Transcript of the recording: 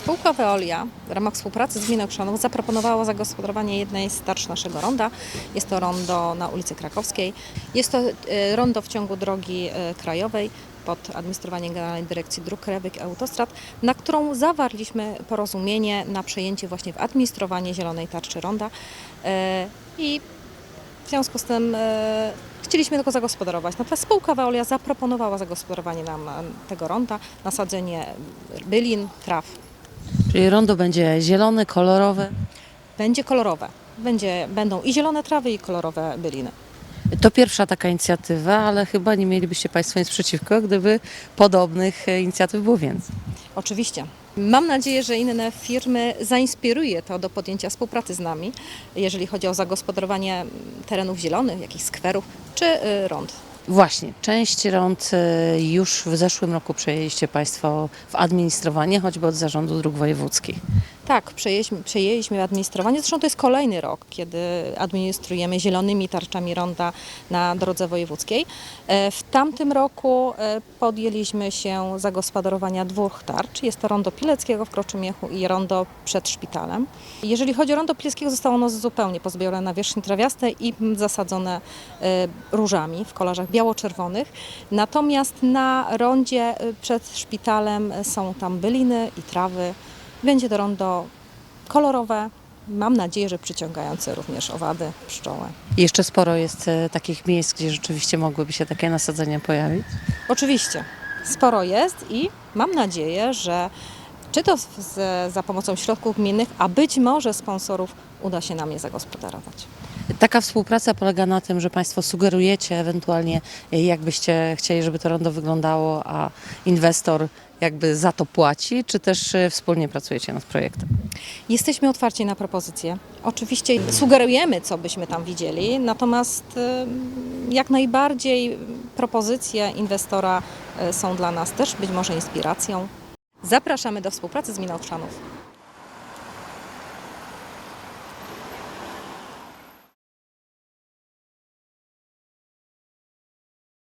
Spółka Veolia w ramach współpracy z Gminą Chrzanów zaproponowała zagospodarowanie jednej z tarcz naszego ronda. Jest to rondo na ulicy Krakowskiej. Jest to e, rondo w ciągu drogi e, krajowej pod administrowaniem Generalnej Dyrekcji Dróg Krajowych i Autostrad, na którą zawarliśmy porozumienie na przejęcie właśnie w administrowanie zielonej tarczy ronda E, i w związku z tym chcieliśmy tylko zagospodarować. Natomiast spółka Veolia zaproponowała zagospodarowanie nam tego ronda, nasadzenie bylin, traw. Czyli rondo będzie zielone, kolorowe. Będzie kolorowe. Będzie, będą i zielone trawy, i kolorowe byliny. To pierwsza taka inicjatywa, ale chyba nie mielibyście Państwo nic przeciwko, gdyby podobnych e, inicjatyw było więcej. Oczywiście. Mam nadzieję, że inne firmy zainspiruje to do podjęcia współpracy z nami, jeżeli chodzi o zagospodarowanie terenów zielonych, jakichś skwerów czy y, rond. Właśnie, część rond e, już w zeszłym roku przejęliście Państwo w administrowanie, choćby od Zarządu Dróg Wojewódzkich. Tak, przejęliśmy, przejęliśmy administrowanie. Zresztą to jest kolejny rok, kiedy administrujemy zielonymi tarczami ronda na drodze wojewódzkiej. E, W tamtym roku e, podjęliśmy się zagospodarowania dwóch tarcz. Jest to rondo Pileckiego w Kroczymiechu i rondo przed szpitalem. Jeżeli chodzi o rondo Pileckiego, zostało ono zupełnie pozbawione nawierzchni trawiastej i zasadzone e, różami w kolarzach biało-czerwonych. Natomiast na rondzie przed szpitalem są tam byliny i trawy. Będzie to rondo kolorowe, mam nadzieję, że przyciągające również owady, pszczoły. Jeszcze sporo jest e, takich miejsc, gdzie rzeczywiście mogłyby się takie nasadzenia pojawić. Oczywiście sporo jest i mam nadzieję, że czy to z, za pomocą środków gminnych, a być może sponsorów uda się nam je zagospodarować. Taka współpraca polega na tym, że Państwo sugerujecie ewentualnie, e, jak byście chcieli, żeby to rondo wyglądało, a inwestor jakby za to płaci, czy też e, wspólnie pracujecie nad projektem? Jesteśmy otwarci na propozycje. Oczywiście sugerujemy, co byśmy tam widzieli, natomiast y, jak najbardziej propozycje inwestora są dla nas też być może inspiracją. Zapraszamy do współpracy z Miną.